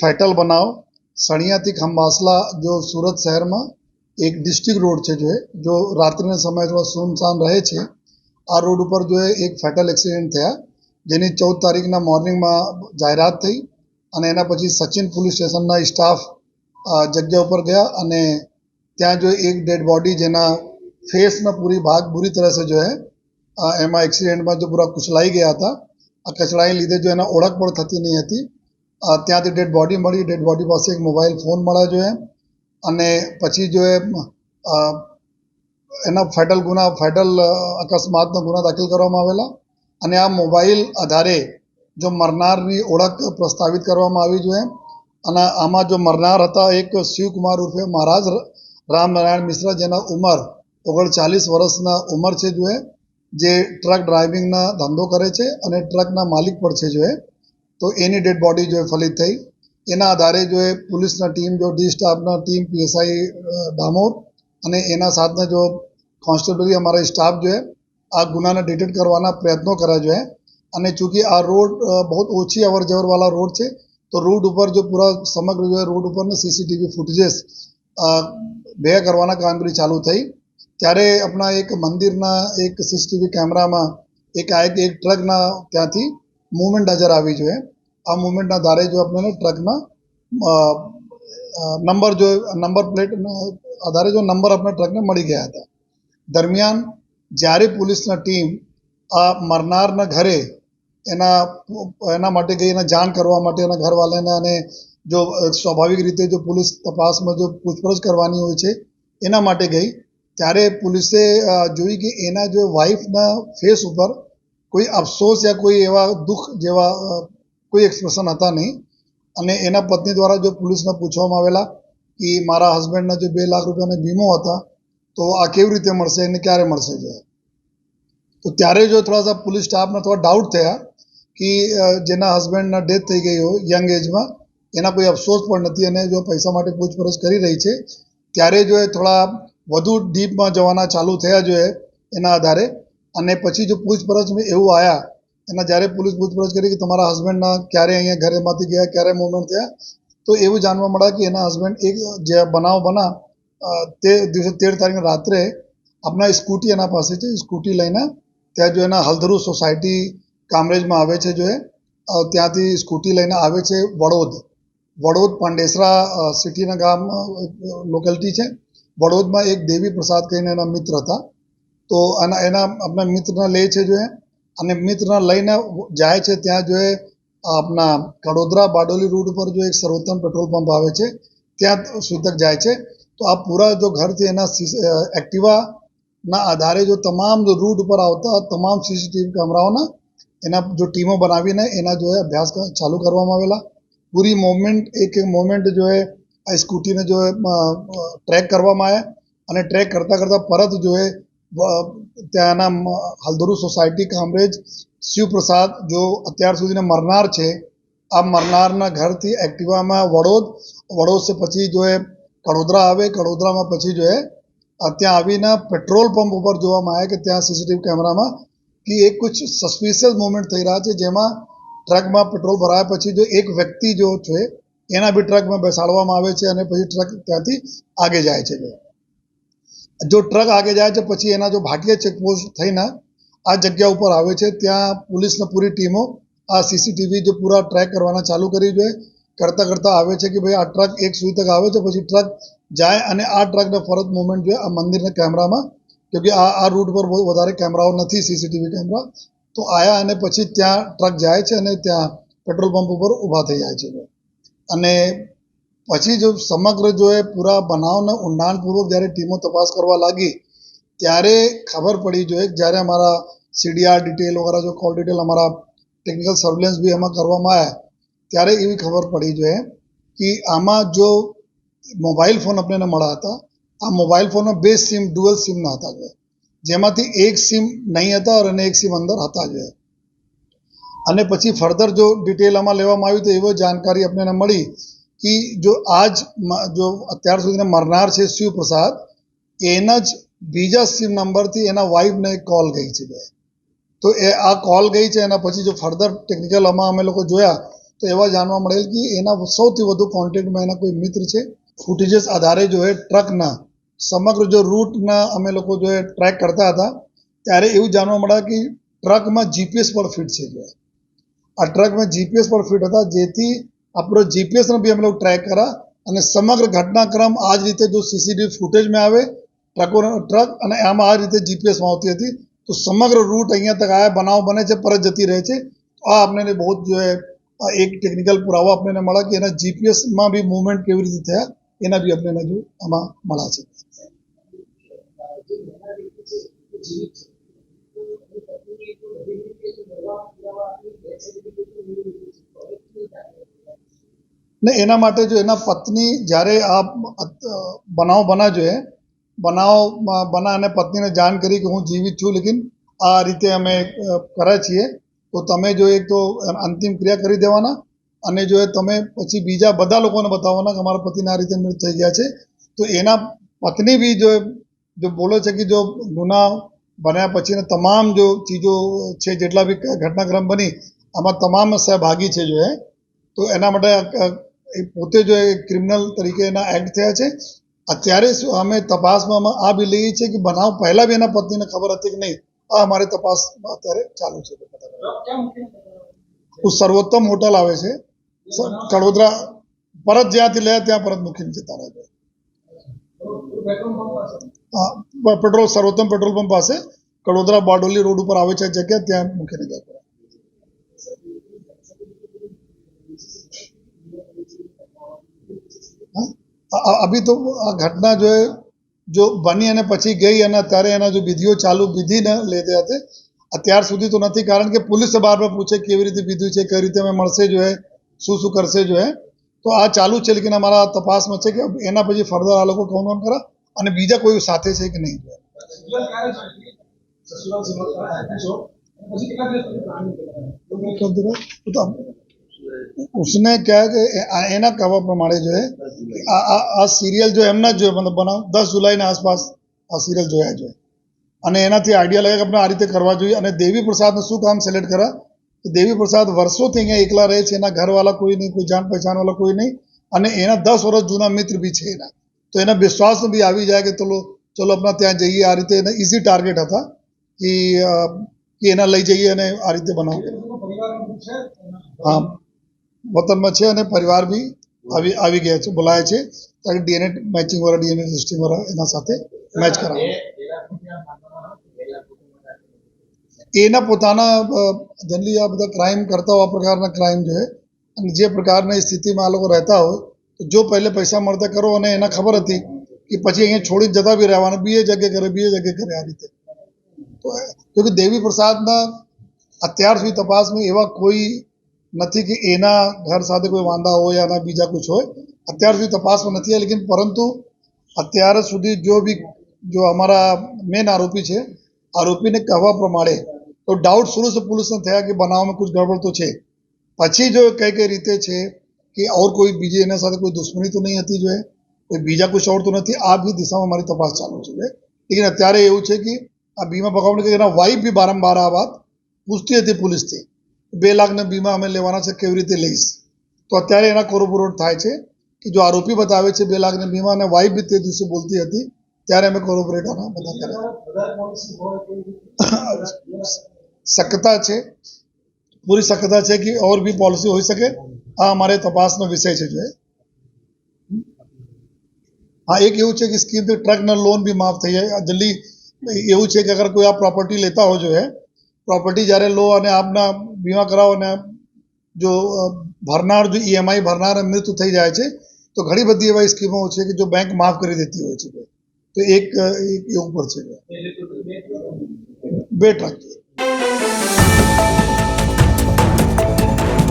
Fatal બનાવ. સણિયાથી ખંભાસલા જો સુરત શહેરમાં એક ડિસ્ટ્રિક્ટ રોડ છે જો એ, જો રાત્રિના સમયે થોડા સુનસાન રહે છે, આ રોડ ઉપર જો એક ફેટલ એક્સિડન્ટ થયા, જેની ચૌદ તારીખના મોર્નિંગમાં જાહેરાત થઈ અને એના પછી સચિન પોલીસ સ્ટેશનના સ્ટાફ જગ્યા ઉપર ગયા અને ત્યાં જો એક ડેડ બોડી જેના ફેસના પૂરી ભાગ બુરી તરહ સે જો હે એમાં એક્સિડન્ટમાં જો પૂરા કુચલાઈ ગયા હતા. આ કચડાઈને લીધે જો એના ઓળખ પણ થતી નહીં હતી. ત્યાંથી ડેડ બોડી મળી. ડેડ બોડી પાસે એક મોબાઈલ ફોન મળ્યો જોઈએ અને પછી જો એ એના ફેટલ ગુના ફેટલ અકસ્માતનો ગુના દાખલ કરવામાં આવેલા. અને આ મોબાઈલ આધારે જો મરનારની ઓળખ પ્રસ્તાવિત કરવામાં આવી જોઈએ. અને આમાં જો મરનાર હતા, એક શિવકુમાર ઉર્ફે મહારાજ રામનારાયણ મિશ્રા, જેના ઉંમર ઓગણચાલીસ વર્ષના ઉંમર છે જોએ જે ટ્રક ડ્રાઇવિંગના ધંધો કરે છે અને ટ્રકના માલિક પણ છે જો એ તો એની ડેડ બોડી જો ફલિત થઈ, એના આધારે જો એ પોલીસના ટીમ જો ડી સ્ટાફના ટીમ પીએસઆઈ ડામોર અને એના સાથના જો કોન્સ્ટેબલરી અમારા સ્ટાફ જો આ ગુનાને ડિટેક્ટ કરવાના પ્રયત્નો કર્યા જો એ. અને ચૂંકી આ રોડ બહુ ઓછી અવર જવરવાળા રોડ છે, તો રોડ ઉપર જો પૂરા સમગ્ર જો રોડ ઉપરના સીસીટીવી ફૂટેજીસ ભેગા કરવાના કામગીરી ચાલુ થઈ. ત્યારે આપણા એક મંદિરના એક સીસીટીવી કેમેરામાં એક આ એક ટ્રકના ત્યાંથી મુવમેન્ટ નજર આવી જોઈએ આ મુવમેન્ટના આધારે જો આપણને ટ્રકના નંબર જો નંબર પ્લેટ આધારે જો નંબર આપણા ટ્રકને મળી ગયા હતા. દરમિયાન જ્યારે પોલીસના ટીમ આ મરનારના ઘરે એના એના માટે ગઈ, એના જાણ કરવા માટે એના ઘરવાળાને અને જો સ્વાભાવિક રીતે જો પોલીસ તપાસમાં જો પૂછપરછ કરવાની હોય છે, એના માટે ગઈ. ત્યારે પોલીસે જોઈ કે એના જો વાઈફના ફેસ ઉપર કોઈ અફસોસ યા કોઈ એવા દુઃખ જેવા કોઈ એક્સપ્રેશન હતા નહીં. અને એના પત્ની દ્વારા જો પોલીસને પૂછવામાં આવેલા કે મારા હસબન્ડના જો બે લાખ રૂપિયાના વીમો હતા, તો આ કેવી રીતે મળશે અને ક્યારે મળશે જો? તો ત્યારે જો થોડા સા પોલીસ સ્ટાફને થોડા ડાઉટ થયા કે જેના હસબન્ડના ડેથ થઈ ગઈ હોય યંગ એજમાં એના કોઈ અફસોસ પણ નથી અને જો પૈસા માટે પૂછપરછ કરી રહી છે, ત્યારે જો એ થોડા વધુ ડીપમાં જવાના ચાલુ થયા જોઈએ એના આધારે. અને પછી જો પૂછપરછમાં એવું આવ્યા એના જ્યારે પોલીસ પૂછપરછ કરી કે તમારા હસબન્ડના ક્યારે અહીંયા ઘરેમાંથી ગયા, ક્યારે મુવમેન્ટ થયા, તો એવું જાણવા મળ્યા કે એના હસબન્ડ એક જે બનાવ બના તે દિવસે તેર તારીખે રાત્રે આપણા સ્કૂટી એના પાસે છે સ્કૂટી લઈને ત્યાં જો એના હલધરુ સોસાયટી કામરેજમાં આવે છે જો એ ત્યાંથી સ્કૂટી લઈને આવે છે વડોદ. વડોદ પાંડેસરા સિટીના ગામ લોકેલિટી છે. વડોદમાં એક દેવી પ્રસાદ કહીને એના મિત્ર હતા. તો એના એના આપણા મિત્રને લે છે જો એ અને મિત્રને લઈને જાય છે ત્યાં જો એ આપણા કડોદરા બારડોલી રૂટ ઉપર જો એક સર્વોત્તમ પેટ્રોલ પંપ આવે છે, ત્યાં સુધી જાય છે. તો આ પૂરા જો ઘરથી એના એક્ટિવાના આધારે જો તમામ રૂટ ઉપર આવતા તમામ સીસીટીવી કેમેરાઓના એના જો ટીમો બનાવીને એના જો અભ્યાસ ચાલુ કરવામાં આવેલા. પૂરી મોમેન્ટ એક એક મોમેન્ટ જો એ આ સ્કૂટીને જો ટ્રેક કરવામાં આવ્યા અને ટ્રેક કરતાં કરતાં પરત જો એ ત્યાંના હલ્દરુ સોસાયટી કામરેજ શિવપ્રસાદ જો અત્યાર સુધીના મરનાર છે આ મરનારના ઘરથી એક્ટિવામાં વડોદ વડોદ સે પછી જો એ કડોદરા આવે કડોદરામાં પછી જો એ ત્યાં આવીને પેટ્રોલ પંપ ઉપર જોવામાં આવે કે ત્યાં સીસીટીવી કેમેરામાં કે એક કુછ સસ્પિશિયસ મુવમેન્ટ થઈ રહ્યા છે જેમાં ટ્રકમાં પેટ્રોલ ભરાયા પછી જો એક વ્યક્તિ જો છે એના બી ટ્રકમાં બેસાડવામાં આવે છે અને પછી ટ્રક ત્યાંથી આગે જાય છે જો ટ્રક આગે જાય છે, પછી એના જો ભાટિયા ચેકપોસ્ટ થઈને આ જગ્યા ઉપર આવે છે, ત્યાં પોલીસની પૂરી ટીમો આ સીસીટીવી જે પૂરા ટ્રેક કરવાના ચાલુ કરી જોઈએ. કરતાં કરતાં આવે છે કે ભાઈ આ ટ્રક એક સુધી તક આવે છે, પછી ટ્રક જાય અને આ ટ્રકને ફરત મુવમેન્ટ જોઈએ આ મંદિરના કેમેરામાં. કેમકે આ આ રૂટ પર બહુ વધારે કેમેરાઓ નથી સીસીટીવી કેમેરા. તો આયા અને પછી ત્યાં ટ્રક જાય છે અને ત્યાં પેટ્રોલ પંપ ઉપર ઊભા થઈ જાય છે. અને પછી જો સમગ્ર જો એ પૂરા બનાવને ઊંડાણપૂર્વક જ્યારે ટીમો તપાસ કરવા લાગી, ત્યારે ખબર પડી જોઈએ જ્યારે અમારા સીડીઆર ડિટેલ વગેરે જો કોલ ડિટેલ અમારા ટેકનિકલ સર્વેલન્સ બી એમાં કરવામાં આવ્યા, ત્યારે એવી ખબર પડી જોઈએ કે આમાં જો મોબાઈલ ફોન આપણને મળ્યા હતા, આ મોબાઈલ ફોનમાં બે સિમ ડુઅલ સિમના હતા જોઈએ જેમાંથી એક સિમ નહીં હતા અને એક સિમ અંદર હતા જોઈએ અને પછી ફર્ધર જો ડિટેલ આમાં લેવામાં આવ્યું તો એવો જાણકારી આપણને મળી કે જો આજ જો અત્યાર સુધીના મરનાર છે શિવપ્રસાદ, એના જ બીજા સિમ નંબરથી એના વાઈફને કોલ ગઈ છે બે. તો એ આ કોલ ગઈ છે, એના પછી જો ફર્ધર ટેકનિકલ આમાં અમે લોકો જોયા, તો એવા જાણવા મળેલ કે એના સૌથી વધુ કોન્ટેક્ટમાં એના કોઈ મિત્ર છે. ફૂટેજીસ આધારે જો એ ટ્રકના સમગ્ર જો રૂટના અમે લોકો જો એ ટ્રેક કરતા હતા, ત્યારે એવું જાણવા મળ્યા કે ટ્રકમાં જીપીએસ પર ફિટ છે જો આ ટ્રકમાં જીપીએસ પર ફિટ હતા, જેથી આપણો જીપીએસનો બી અમે લોકો ટ્રેક કર્યા અને સમગ્ર ઘટનાક્રમ આ જ રીતે જો સીસીટીવી ફૂટેજમાં આવે ટ્રકોનો ટ્રક અને આમાં આ રીતે જીપીએસમાં આવતી હતી, તો સમગ્ર રૂટ અહીંયા તક આયા બનાવ બને છે પરત જતી રહે છે. આ આપણને બહુ જ એક ટેકનિકલ પુરાવો આપણને મળ્યા કે એના જીપીએસમાં બી મુવમેન્ટ કેવી રીતે થયા, એના બી આપણને જો આમાં મળ્યા છે. ને એના માટે જો એના પત્ની જ્યારે આ બનાવ બના જોઈએ બનાવ બના અને પત્નીને જાણ કરી કે હું જીવિત છું, લેકિન આ રીતે અમે કરે છીએ, તો તમે જો એક તો અંતિમ ક્રિયા કરી દેવાના અને જો એ તમે પછી બીજા બધા લોકોને બતાવવાના કે અમારા પતિને આ રીતે મૃત થઈ ગયા છે, તો એના પત્ની બી જો જો બોલે છે કે જો ગુના બન્યા પછીના તમામ જો ચીજો છે, જેટલા બી ઘટનાક્રમ બની, આમાં તમામ સહભાગી છે જો એ, તો એના માટે એ પોતે જો એ ક્રિમિનલ તરીકેના એક્ટ થયા છે. અત્યારે અમે તપાસમાં આ બી લઈએ છીએ કે બનાવ પહેલા બી એના પત્નીને ખબર હતી કે નહીં. આ અમારે તપાસ અત્યારે ચાલુ છે. તો સર્વોત્તમ હોટલ આવે છે. કડોદરા પરત જ્યાંથી લે ત્યાં પરત મૂકીને જતા રહે છે. પેટ્રોલ સર્વોત્તમ પેટ્રોલ પંપ પાસે. કડોદરા બારડોલી રોડ ઉપર આવે છે જગ્યા ત્યાં મૂકીને જતા અભી તો આ ઘટના જો જો બની અને પછી ગઈ અને અત્યારે એના જો વિધિઓ ચાલુ વિધિને લેતે હતી અત્યાર સુધી તો નથી. કારણ કે પોલીસ બારમાં પૂછે કેવી રીતે પીધું છે કઈ રીતે અમે મળશે જો એ શું શું કરશે જો એ. તો આ ચાલુ છે લેકિન અમારા તપાસમાં છે કે એના પછી ફર્ધર આ લોકો કોણ કોણ કરા અને બીજા કોઈ સાથે છે કે નહીં? જો. એ. मतलब देखो, वो तो उसने क्या है कि ए- એના કહેવા પ્રમાણે જો है આ આ આ સિરિયલ જો એમના જ જો મતલબ બનાવ દસ જુલાઈના આસપાસ આ સિરિયલ જોયા છે અને એનાથી આઈડિયા લાગે કે આપણે આ રીતે કરવા જોઈએ અને દેવી પ્રસાદનું શું કામ સિલેક્ટ કર્યા કે દેવી પ્રસાદ વર્ષોથી અહીંયા એકલા રહે છે એના ઘરવાળા કોઈ નહીં કોઈ જાણ પહેચાનવાળા કોઈ નહીં અને એના દસ વર્ષ જૂના મિત્ર બી છે એના તો એના વિશ્વાસ બી આવી જાય કે ચલો ચલો આપણા ત્યાં જઈએ આ રીતે એના ઇઝી ટાર્ગેટ હતા કે અ, કે એના લઈ જઈએ અને આ રીતે બનાવ હા વતનમાં છે અને પરિવાર બી આવી આવી ગયા છે, બોલાયા છે. તાકે ડીએનએ મેચિંગ વાળા, ડીએનએ ટેસ્ટિંગ વાળા એના સાથે મેચ કરાવે. એના પોતાના જનરલી આ બધા ક્રાઇમ કરતા હોય, આ પ્રકારના ક્રાઇમ જો અને જે પ્રકારની સ્થિતિમાં આ લોકો રહેતા હોય, તો જો પહેલે પૈસા મળતા કરો અને એને ખબર હતી કે પછી અહીંયા છોડી જતા બી રહેવાના બીએ જગ્યાએ કરે બીએ જગ્યાએ કરે આ રીતે. તો કે દેવી પ્રસાદના અત્યાર સુધી તપાસમાં એવા કોઈ નથી કે એના ઘર સાથે કોઈ વાંધા હોય આના બીજા કુછ હોય, અત્યાર સુધી તપાસમાં નથી આવી, લેકિન પરંતુ અત્યાર સુધી જો બી, જો અમારા મેન આરોપી છે, આરોપીને કહેવા પ્રમાણે તો ડાઉટ શરૂ સે પોલીસને થયા કે બનાવમાં કુછ ગડબડ તો છે. પછી જો કઈ કઈ રીતે છે કે ઓર કોઈ બીજી એના સાથે કોઈ દુશ્મની તો નહીં હતી જોઈએ કોઈ બીજા કુછ ઓર તો નથી, આ બી દિશામાં મારી તપાસ ચાલુ છે લેકિન અત્યારે એવું છે કે આ બીમા પકવણી એના વાઈફ બી બારંબાર આ વાત પૂછતી હતી પોલીસથી. બે લાખના બીમા અમે લેવાના છે કેવી રીતે લઈશ તો અત્યારે એના કોરોબોરેટ થાય છે કે જો આરોપી બતાવે છે બે લાખના બીમા અને વાઈફ બી તે દિવસે બોલતી હતી ત્યારે અમે કોરોબોરેટ આના બધા કર્યા શક્યતા છે પૂરી શક્યતા છે કે ઓર બી પોલિસી હોઈ શકે આ અમારે તપાસનો વિષય છે જો એ. હા એક એવું છે કે સ્કીમથી ટ્રકના લોન બી માફ થઈ જાય જલ્દી એવું છે કે અગર કોઈ આ પ્રોપર્ટી લેતા હોય જો હે પ્રોપર્ટી જ્યારે લો અને આપના વીમા કરાવો અને જો ભરનાર જો ઈએમઆઈ ભરનાર મૃત્યુ થઈ જાય છે, તો ઘણી બધી એવા સ્કીમો છે કે જો બેંક માફ કરી દેતી હોય છે. તો એક એક એવું પર છે. બે ટ્રક